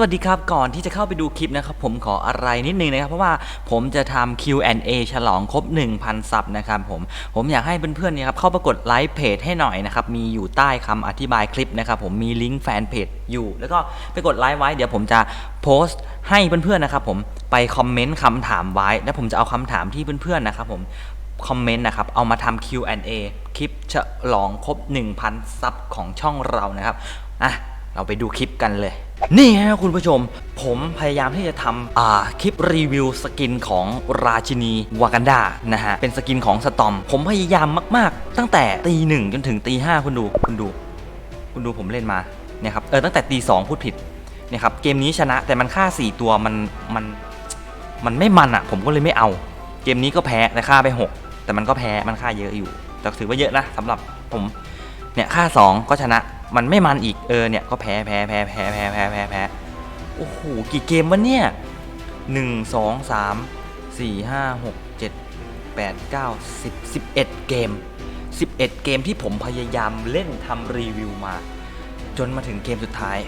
วัสดีครับก่อนที่จะเข้าไปดูคลิปนะครับผมขออะไรนิดนึงนะครับ เพราะว่าผมจะทำ Q&A ฉลองครบ 1,000 ซับนะครับผมผมอยากให้เพื่อนๆเนี่ยครับเข้าไปกดไลค์เพจให้หน่อยนะครับมีอยู่ใต้คำอธิบายคลิปนะครับผมมีลิงก์แฟนเพจอยู่ แล้วก็ไปกดไลค์ไว้เดี๋ยวผมจะโพสต์ให้เพื่อนๆนะครับผมไปคอมเมนต์คำถามไว้ แล้วผมจะเอาคำถามที่เพื่อนๆนะครับผมคอมเมนต์นะครับ เอามาทำ Q&A คลิปฉลองครบ 1,000 ซับของช่องเรานะครับ อะ เราไปดูคลิปกันเลย นี่ฮะคุณผู้ชม ผมพยายามที่จะทำอ่าคลิปรีวิวสกินของราชินีวากันดานะฮะ เป็นสกินของสตอม ผมพยายามมาก ๆ ตั้งแต่ตีหนึ่งจนถึงตีห้าคุณดูคุณดู คุณดูผมเล่นมาเนี่ยครับเออตั้งแต่ตีสองพูดผิดเนี่ยครับเกมนี้ชนะแต่มันฆ่า4ตัวมันมันมันไม่มันอะ่ะ ผมก็เลยไม่เอา เกมนี้ก็แพ้แต่ฆ่าไป6แต่มันก็แพ้มันฆ่าเยอะอยู่แต่ถือว่าเยอะนะสำหรับผมเนี่ยฆ่า2ก็ชนะ มันไม่มันอีกเออเนี่ยก็แพ้แพ้แพ้แพ้แพ้แพ้แพ้แพ้โอ้โหกี่เกมวะเนี่ยหนึ่งสองสามสี่ห้าหกเจ็ดแปดเก้าสิบสิบเอ็ดเกมสิบเอ็ดเกมที่ผมพยายามเล่นทำรีวิวมา จนมาถึงเกมสุดท้าย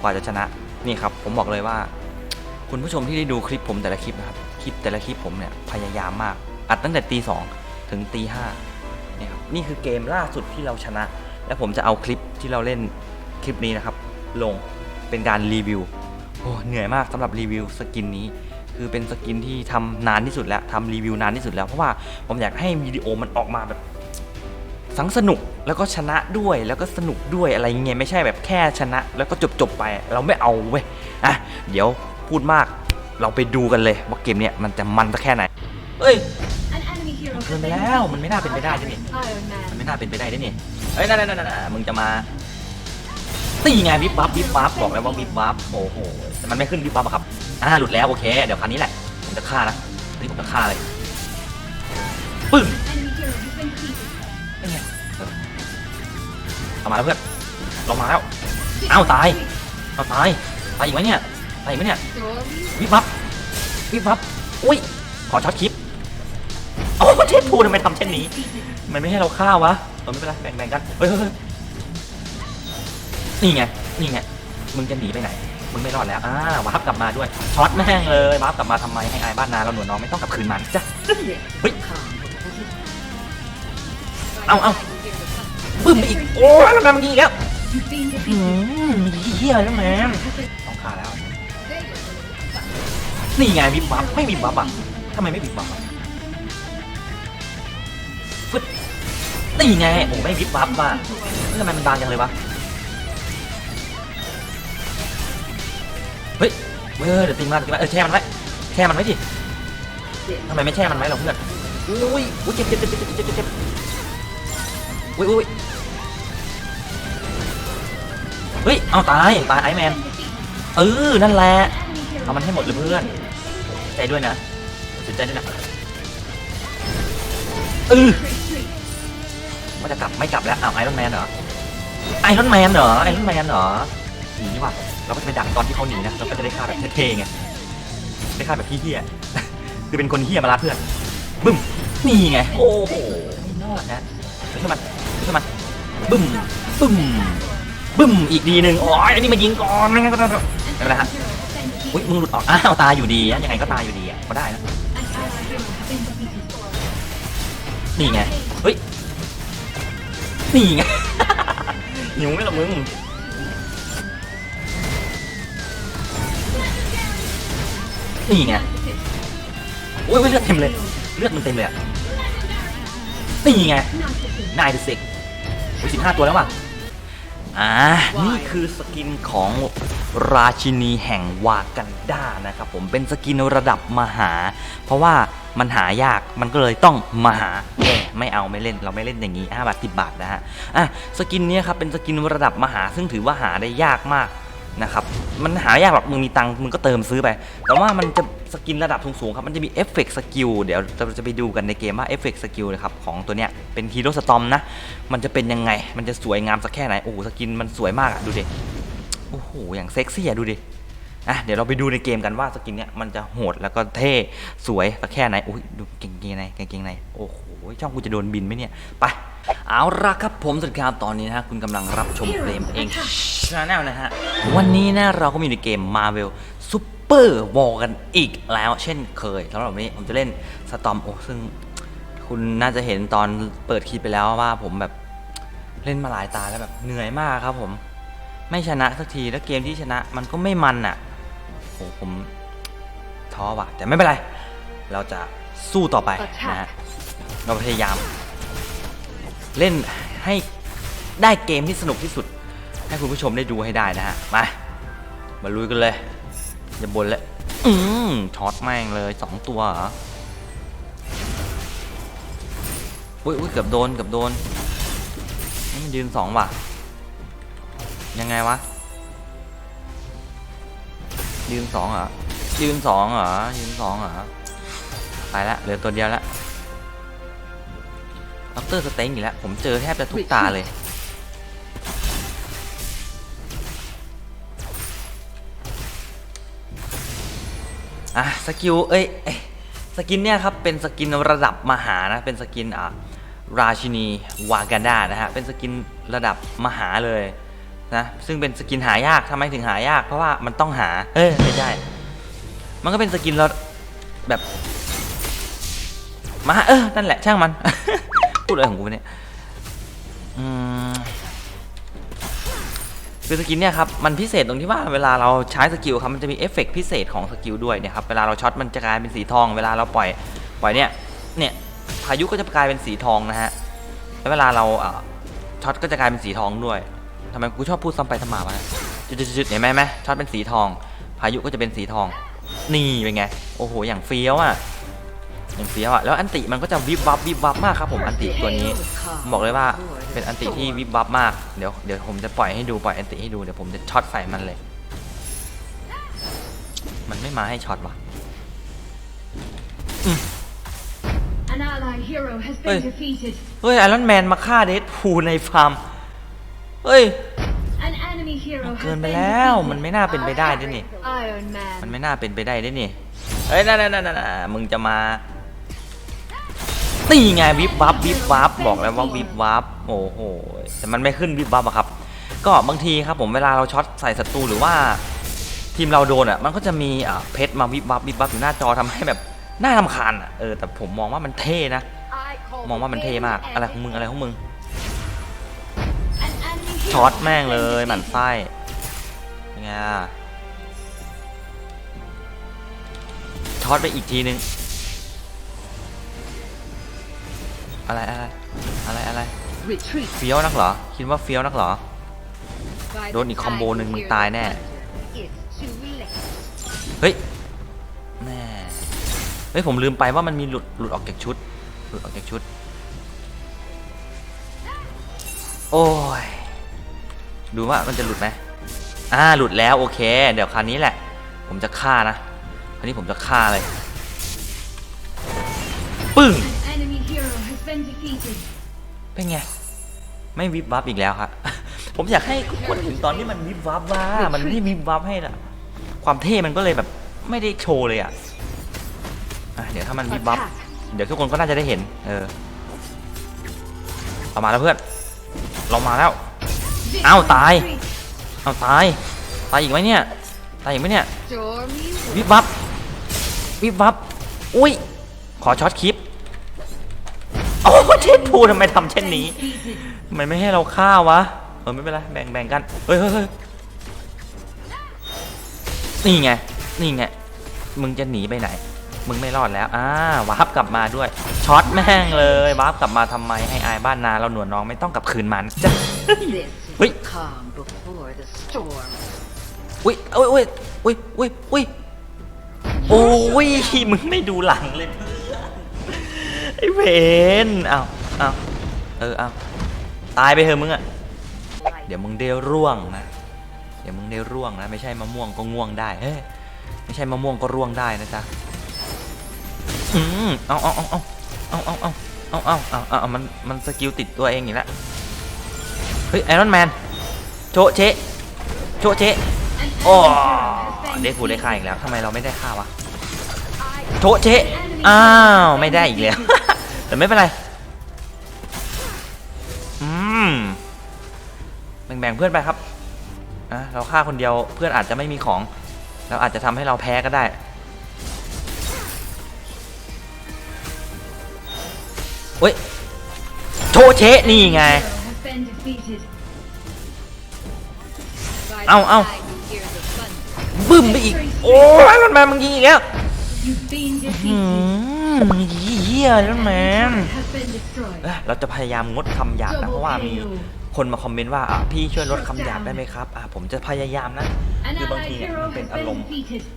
กว่าจะชนะนี่ครับ ผมบอกเลยว่า คุณผู้ชมที่ได้ดูคลิปผมแต่ละคลิปนะครับคลิปแต่ละคลิปผมเนี่ยพยายามมาก อัดตั้งแต่ตีสองถึงตีห้านี่ครับนี่คือเกมล่าสุดที่เราชนะ และผมจะเอาคลิปที่เราเล่นคลิปนี้นะครับ ลงเป็นการรีวิวโอ้เหนื่อยมากสำหรับรีวิวสกินนี้ คือเป็นสกินที่ทำนานที่สุดแล้วทำรีวิวนานที่สุดแล้ว เพราะว่าผมอยากให้วิดีโอมันออกมาแบบสังสนุกแล้วก็ชนะด้วยแล้วก็สนุกด้วยอะไรเงี้ยไม่ใช่แบบแค่ชนะ แล้วก็จบจบๆไปเราไม่เอาเว้ยอะเดี๋ยวพูดมากเราไปดูกันเลยว่าเกมเนี้ยมันจะมันสักแค่ไหนเอ้ย An enemy hero มัน has เกินไป been แล้วมันไม่น่าเป็นไปได้ใช่ไหม Iron มัน Man. ไม่น่าเป็นไปได้ด้วยนี่ เอ้ยนั่นนั่นนั่นมึงจะมาตีไงวิบวับวิบวับบอกแล้วว่าวิบวับโอ้โหแต่มันไม่ขึ้นวิบวับอะครับอ่าหลุดแล้วโอเคเดี๋ยวคราวนี้แหละผมจะฆ่านะนี่ผมจะฆ่าเลยปึ้งเอามาแล้วเพื่อนลงมาแล้วอ้าวตายเอาตายตายอีกไหมเนี่ยตายอีกไหมเนี่ยวิบวับวิบวับอุ้ยขอช็อตคลิปโอ้เทพทูทำไมทำเช่นนี้มันไม่ให้เราฆ่าวะ เออไม่เป็นไรแบ่งๆกันเฮ้ยเฮ้ยเฮ้ยนี่ไงนี่ไงมึงจะหนีไปไหนมึงไม่รอดแล้วอ่าวาร์ปกลับมาด้วยช็อตแม่งเลยวาร์ปกลับมาทำไมให้อายบ้านนาเราหนวดน้องไม่ต้องกลับคืนมันจ้ะเฮ้ยเอาเอาปึ้มอีกโอ้ยแล้วแม่งยิงอีกแล้วอืมเฮียแล้วแม่งต้องฆ่าแล้วนี่ไงวิบวับไม่วิบวับอะทำไมไม่วิบวับอะ นี่ไงโอ้ไม่วิบวับว่ะแล้วทำไมมันบางจังเลยวะ เฮ้ยเออเดี๋ยวตีมาเดี๋ยวตีมาเออแช่มันไว้แช่มันไว้ดิทำไมไม่แช่มันไว้เราเพื่อนอุ้ยอุ้ยเจ็บเจ็บเจ็บเจ็บเจ็บเจ็บอุ้ยอุ้ยเฮ้ยเอาตายตายไอแมนเออนั่นแหละเอามันให้หมดเลยเพื่อนใจด้วยนะสียใจด้วยนะเออ ว่าจะกลับไม่กลับแล้วอ้าวไอรอนแมนเหรอไอรอนแมนเหรอไอรอนแมนเหรอหนีว่ะเราก็จะไปดักตอนที่เขาหนีนะเราก็จะได้ฆ่าแบบเท่ๆไงได้ฆ่าแบบเฮียคือเป็นคนเฮียมาลาเพื่อนบึ้มนี่ไงโอ้โหไม่รอดนะขึ้นมาขึ้นมาบึ้มบึ้มบึ้มอีกดีหนึ่งโอ้ยอันนี้มายิงก่อนไม่งั้นก็ An Đây là enemy hero has been defeated. อุ้ยมึงหลุดออกอ้าวตายอยู่ดีอะยังไงก็ตายอยู่ดีอะก็ได้นะนี่ไงเฮ้ย นี่ไง หิวไหมล่ะมึงนี่ไงโอ้ยเลือดเต็มเลย เลือดมันเต็มเลยอะนี่ไงนายดูสิโอ้ยสิบห้าตัวแล้วว่ะอ่า นี่คือสกินของราชินีแห่งวากันดานะครับผมเป็นสกินระดับมหา เพราะว่า มันหายากมันก็เลยต้องมาหาเอ้ไม่เอาไม่เล่นเราไม่เล่นอย่างนี้5บาท10บาทนะฮะอะสกินเนี้ยครับเป็นสกินระดับมหาซึ่งถือว่าหาได้ยากมากนะครับมันหายากหรอกมึงมีตังค์มึงก็เติมซื้อไป แต่ว่ามันจะสกินระดับสูงๆครับมันจะมีเอฟเฟกต์สกิลเดี๋ยวเราจะไปดูกันในเกมว่าเอฟเฟกต์สกิลนะครับของตัวเนี้ยเป็นฮีโร่สตอมนะ มันจะเป็นยังไง มันจะสวยงามสักแค่ไหนโอ้โหสกินมันสวยมากอะดูดิโอ้โหอย่างเซ็กซี่อะดูดิ อะเดี๋ยวเราไปดูในเกมกันว่าสกินเนี้ยมันจะโหดแล้วก็เท่สวยสักแค่ไหนอุ้ยดูกางเกงในกางเกงในโอ้โหช่องกูจะโดนบินไหมเนี่ยไปเอาละครับผมสวัสดีครับตอนนี้นะฮะคุณกำลังรับชมเกมเองชาแนลนะฮะวันนี้นะเราก็มีในเกม Marvel Super War กันอีกแล้วเช่นเคยสำหรับวันนี้ผมจะเล่นสตอมโอ้ซึ่งคุณน่าจะเห็นตอนเปิดคลิปไปแล้วว่าผมแบบเล่นมาหลายตาแล้วแบบเหนื่อยมากครับผม ไม่ชนะสักทีแล้วเกมที่ชนะมันก็ไม่มันอะ หผมท้อว่ะ แต่ไม่เป็นไร เราจะสู้ต่อไปนะฮะเราพยายาม เล่นให้ได้เกมที่สนุกที่สุด ให้คุณผู้ชมได้ดูให้ได้นะฮะ มา มาลุยกันเลย อย่าบ่นเลย อืมช็อตแม่งเลยสองตัวเหรออุ้ยอุ้ยเกือบโดนเกือบโดนนี่มันยืนสองว่ะ ยังไงวะ ยืนสองเหรอยืนสองเหรอยืนสองเหรอไปละเหลือตัวเดียวละด็อกเตอร์สเต็งอีกแล้ว ผมเจอแทบจะทุกตาเลย อะสกิล เอ้ยเอ้ยสกินเนี่ยครับ เป็นสกินระดับมหานะ เป็นสกินอะราชินีวากันดานะฮะ เป็นสกินระดับมหาเลย นะซึ่งเป็นสกินหายากทำไมถึงหายาก เพราะว่ามันต้องหา เอ้ยไม่ใช่มันก็เป็นสกินเระแบบมาเออนั่นแหละช่างมัน พูดอะไรของกูเนี่ยอืมคือสกินเนี่ยครับมันพิเศษตรงที่ว่าเวลาเราใช้สกิลครับมันจะมีเอฟเฟกต์พิเศษของสกิลด้วยเนี่ยครับเวลาเราช็อตมันจะกลายเป็นสีทอง เวลาเราปล่อยปล่อยเนี่ยเนี่ยพายุก็จะกลายเป็นสีทองนะฮะแล้วเวลาเราช็อตก็จะกลายเป็นสีทองด้วย ทำไมกูชอบพูดซ้ำไปซ้ำมาวะจุดๆๆเห็นไหมไหมช็อตเป็นสีทอง พายุก็จะเป็นสีทอง นี่เป็นไง โอ้โห อย่างเฟี้ยวอะ อย่างเฟี้ยวอะ แล้วอันติมันก็จะวิบวับวิบวับมากครับผม อันติตัวนี้ผมบอกเลยว่า เป็นอันติที่วิบวับมาก เดี๋ยวเดี๋ยวผมจะปล่อยให้ดูปล่อยอันติให้ดู เดี๋ยวผมจะช็อตใส่มันเลย มันไม่มาให้ช็อตวะ An allied hero has Ôi. been defeated. เฮ้ย ไอรอนแมนมาฆ่าเดดพูในฟาร์ม เฮ้ย An enemy hero มัน has เกินไป been แล้ว defeated. มันไม่น่าเป็นไปได้ด้วยนี่ Iron Man. มันไม่น่าเป็นไปได้ด้วยนี่เฮ้ยนั่นนั่นนั่นนั่นมึงจะมานี่ไงวิบวับวิบวับบอกแล้วว่าวิบวับโอ้โหแต่มันไม่ขึ้นวิบวับอะครับ ก็บางทีครับผมเวลาเราช็อตใส่ศัตรูหรือว่า ทีมเราโดนอะมันก็จะมีอะเพชรมาวิบวับวิบวับอยู่หน้าจอทำให้แบบน่ารำคาญอะเออแต่ผมมองว่ามันเท่นะ I call มองว่ามันเท่มาก อะไรของมึงอะไรของมึง An enemy hero ช็อตแม่ง has เล been ยหมั่น defeated. ไส้ยังไงอะช็อตไปอีกทีนึง อะไรอะไรอะไรอะไร Retreat. เฟี้ยวนักเหรอ คิดว่าเฟี้ยวนักเหรอ โดนอีกคอมโบหนึ่งมึงตายแน่ It's too late. เฮ้ยแม่เฮ้ยผมลืมไปว่ามันมีหลุดหลุดออกจากชุด หลุดออกจากชุด โอ้ย ดูว่ามันจะหลุดไหมอ่าหลุดแล้วโอเค เดี๋ยวคราวนี้แหละ ผมจะฆ่านะคราวนี้ผมจะฆ่าเลย ปึ้งเป็นไง ไม่วิบวับอีกแล้วครับผมอยากให้คนถึงตอนที่มันวิบวับว่า มันไม่วิบวับให้ละความเท่มันก็เลยแบบไม่ได้โชว์เลยอะอะเดี๋ยวถ้ามันวิบวับ เดี๋ยวทุกคนก็น่าจะได้เห็น เออเอามาแล้วเพื่อน เรามาแล้ว Ow, Victory tai. retreat. เอาตาย ตายอีกไหมเนี่ย ตายอีกไหมเนี่ย วิบวับ วิบวับ อุ้ย ขอช็อตคลิป โอ้เช่นพูทำไมทำเช่นนี้ทำไมไม่ให้เราฆ่าวะ เออไม่เป็นไรแบ่งแบ่งกัน เฮ้ยเฮ้ยเฮ้ยนี่ไง นี่ไง มึงจะหนีไปไหน มึงไม่รอดแล้วอ่าวาร์ปกลับมาด้วยช็อตแม่งเลยวาร์ปกลับมาทำไมให้อายบ้านนาเราหนวดน้องไม่ต้องกลับคืนมันจ้ะ This is Wait. the calm before the storm. อุ้ยอุ้ยอุ้ยอุ้ยอุ้ยอุ้ยโอ้ยมึงไม่ดูหลังเลยเพื่อนไอ้เวนเอาเอาเออเอาตายไปเถอะมึงอะเดี๋ยวมึงได้ร่วงนะเดี๋ยวมึงได้ร่วงนะ ไม่ใช่มะม่วงก็ง่วงได้เฮ้ยไม่ใช่มะม่วงก็ร่วงได้นะจ๊ะ อืมเอาเอาเอาเอาเอาเอาเอาเอาเอาเอาเอาเอามันมันสกิลติดตัวเองอีกแล้วเฮ้ยไอรอนแมนโชเชโชเชะ An enemy Oh. hero has ได้ฟูได้ค่าอีกแล้วทำไมเราไม่ได้ค่าวะโชเชอ้าวไม่ได้อีกแล้วแต่ไม่เป็นไรอืมแบ่งเพื่อนไปครับอะเราฆ่าคนเดียวเพื่อนอาจจะไม่มีของเราอาจจะทำให้เราแพ้ก็ได้ เฮ้ยโชเชะนี่ไง เอาเอาบึ้มไปอีก โอ้ยมันมามึงยิงอีกแล้วหืมเหี้ยแล้วแมนเราจะพยายามงดคำหยาบนะเพราะว่ามีคนมาคอมเมนต์ว่าอะพี่ช่วยลดคำหยาบได้ไหมครับอะผมจะพยายามนะ คือบางทีเนี่ยมันเป็นอารมณ์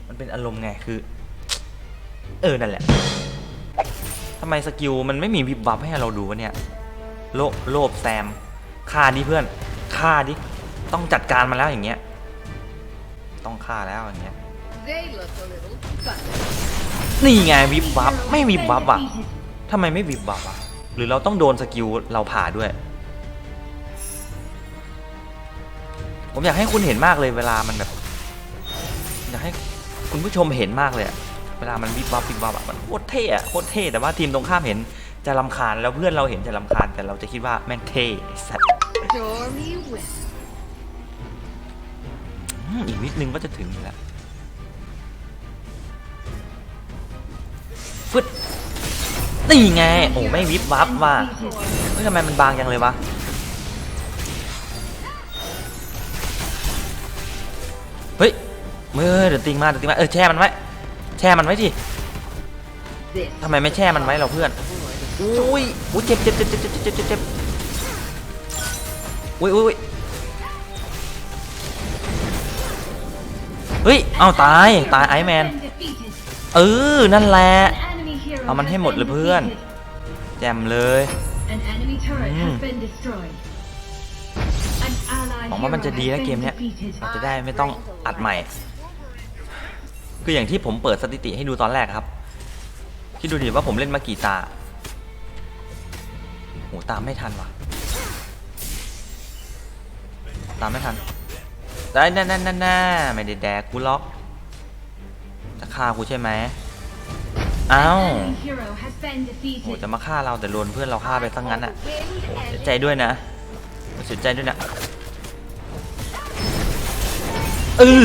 มันเป็นอารมณ์ไงคือ เออ นั่นแหละ ทำไมสกิลมันไม่มีวิบวับให้เราดูวะเนี่ยโลโลบแซมฆ่าดิเพื่อนฆ่าดิต้องจัดการมาแล้วอย่างเงี้ย ต้องฆ่าแล้วอย่างเงี้ยนี่ไงวิบวับไม่วิบวับอะทำไมไม่วิบวับอะหรือเราต้องโดนสกิลเราผ่าด้วย ผมอยากให้คุณเห็นมากเลยเวลามันแบบ อยากให้คุณผู้ชมเห็นมากเลยอะ วลามันวิบวับวิบวับอะมันโคตรเท่อะโคตรเท่แต่ว่าทีมตรงข้ามเห็นจะลำคาญแล้วเพื่อนเราเห็นจะลำคาญแต่เราจะคิดว่าแม่งเท่ไอ้สัตว์ Stormy wind. อืมอีกนิดนึงก็จะถึงอยู่แล้วฟึดนี่ไง โอ้ไม่วิบวับว่ะเฮ้ยทำไมมันบางจังเลยวะเฮ้ยเมื่อเดี๋ยวติงมาเดี๋ยวติงมาเออแช่มันไว้แช่มันไว้ดิ This ทำไมไม่แช่มันไว้เราเพื่อนอุ้ยอุ้ยเจ็บเจ็บเจ็บเจ็บเจ็บเจ็บเจ็บเจ็บอุ้ยอุ้ยอุ้ยเฮ้ยเอาตายตายไอแมน Has been defeated. เออนั่นแหละ An enemy hero เอามัน has ให้หมด been เลยเพื่อน defeated. แจมเลย An enemy turret Mm. has been destroyed. An allied หวังว่ามันจะ hero ดี has นะเกม been เนี้ย defeated. เราจะได้ไม่ต้องอัดใหม่ คืออย่างที่ผมเปิดสถิติให้ดูตอนแรกครับ คิดดูดิว่าผมเล่นมากี่ตาโหตามไม่ทันว่ะ ตามไม่ทันได้นั่นนั่นนั่นน่ไม่ได้แดกกูล็อก จะฆ่ากูใช่ไหมอ้าวโหจะมาฆ่าเราแต่โดนเพื่อนเราฆ่าไปซะงั้นอะเสียใจด้วยนะเสียใจด้วยนะเออ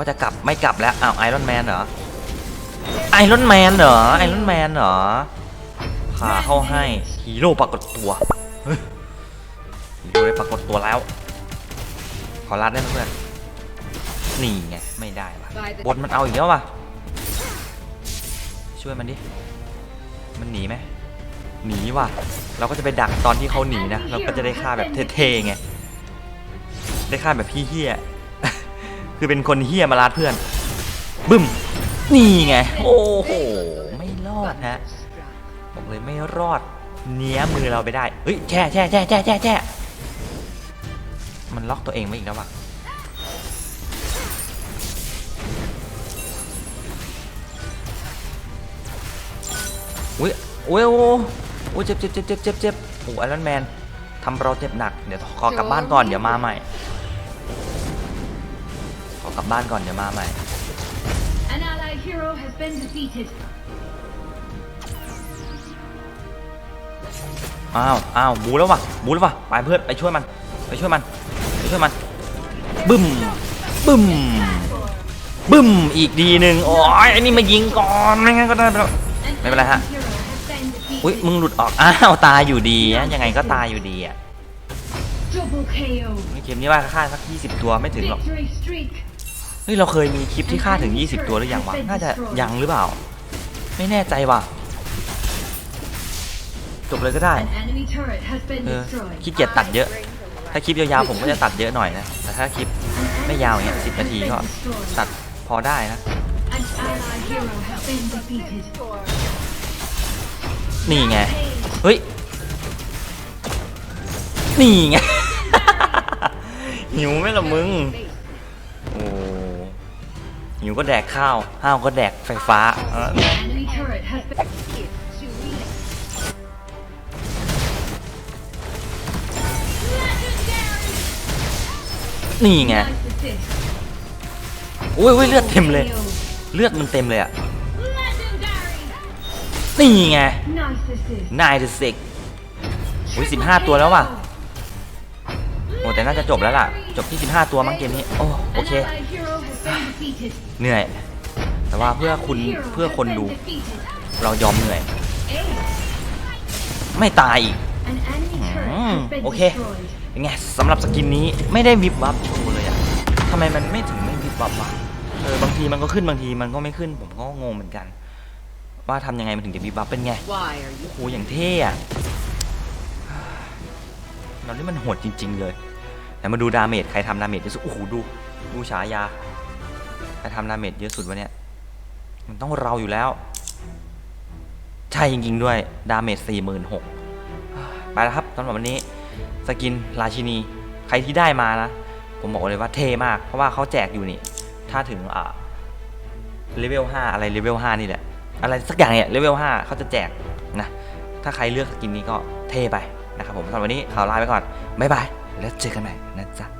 ว่าจะกลับไม่กลับแล้วอ้าวไอรอนแมนเหรอไอรอนแมนเหรอไอรอนแมนเหรอขาเข้าให้ฮีโร่ปรากฏตัวเฮ้ยฮีโร่ได้ปรากฏตัวแล้ว ขอรัดได้ไหมเพื่อนนี่ไงไม่ได้ว่ะบนมันเอาอีกแล้วว่ะช่วยมันดิมันหนีไหมหนีว่ะ เราก็จะไปดักตอนที่เขาหนีนะ เราก็จะได้ฆ่าแบบเท่ๆไง ได้ฆ่าแบบพี่เฮี้ย คือเป็นคนเฮี้ยมาลาดเพื่อน บึ้ม นี่ไง โอ้โห ไม่รอดฮะบอกเลยไม่รอด เนี้ยมือเราไปได้เฮ้ยแช่แช่แช่แช่แช่แช่มันล็อกตัวเองไว้อีกแล้ววะอุ้ยอุ้ยโอ้โอ้เจ็บเจ็บเจ็บเจ็บเจ็บเจ็บโอ้ไอรอนแมนทำเราเจ็บหนัก เดี๋ยวขอกลับบ้านก่อน เดี๋ยวมาใหม่ ลับบ้านก่อนเดี๋ยวมาใหม่ An allied hero has been defeated. อ้าวอ้าวบูแล้วว่ะบูแล้วว่ะไปเพื่อนไปช่วยมัน ไปช่วยมันไปช่วยมันบึ้มบึ้มบึ้มอีกดีหนึ่งโอ้ยไอ้นี่มายิงก่อนไม่งั้นก็ได้ไปแล้ว An ไม่เป็นไรฮะ enemy hero has been defeated. อุ้ยมึงหลุดออกอ้าวตายอยู่ดีนะยังไงก็ตายอยู่ดีอะ Double KO. ในเกมนี้ว่าฆ่าสัก 20 ตัวไม่ถึงหรอก Victory streak. เฮ้ยเราเคยมีคลิปที่ฆ่าถึง 20 ตัวหรือยังวะ น่าจะยังหรือเปล่า ไม่แน่ใจว่ะ จบเลยก็ได้ An enemy turret has been เออ destroyed. ขี้เกียจตัดเยอะ ถ้าคลิปยาวๆผมก็จะตัดเยอะหน่อยนะ แต่ถ้าคลิปไม่ยาวอย่างเงี้ยสินาทีก็ตัดพอได้นะ An allied hero has been defeated. นี่ไง เฮ้ย นี่ไง หิวไหมล่ะมึงโอ้ หิวก็แดกข้าว ห้าวก็แดกไฟฟ้าออนี่ไงอุ้ยอุ้ยเลือดเต็มเลย เลือดมันเต็มเลยอะนี่ไงนายเดอะซิกอุ้ยสิบห้าตัวแล้วว่ะโอ้แต่น่าจะจบแล้วล่ะ จบที่ 15 ตัวมั้งเกมนี้ โอ้โอเค เหนื่อย แต่ว่าเพื่อคุณเพื่อคนดู เรายอมเหนื่อย ไม่ตายอีกโอเคเป็นไงสำหรับสกินนี้ไม่ได้วิบวับโชว์เลยอะทำไมมันไม่ถึงไม่วิบวับวะเออบางทีมันก็ขึ้นบางทีมันก็ไม่ขึ้น ผมก็งงเหมือนกัน ว่าทำยังไงมันถึงจะวิบวับเป็นไงโอ้โหอย่างเท่อะเรานี่มันโหดจริง ๆ เลยแต่มาดูดาเมจใครทำดาเมจเยอะสุดโอ้โหดูดูฉายา ใครทำดาเมจเยอะสุดวะเนี่ย มันต้องเราอยู่แล้ว ใช่จริงๆด้วย ดาเมจสี่หมื่นหกไปแล้วครับสำหรับวันนี้ สกินราชินี ใครที่ได้มานะ ผมบอกเลยว่าเท่มาก เพราะว่าเขาแจกอยู่นี่ ถ้าถึงอ่าเลเวล5อะไรเลเวล5นี่แหละ อะไรสักอย่างเนี่ยเลเวล5เขาจะแจกนะ ถ้าใครเลือกสกินนี้ก็เท่ไปนะครับผมสำหรับวันนี้ขอลาไปก่อน บ๊ายบาย แล้วเจอกันใหม่นะจ๊ะ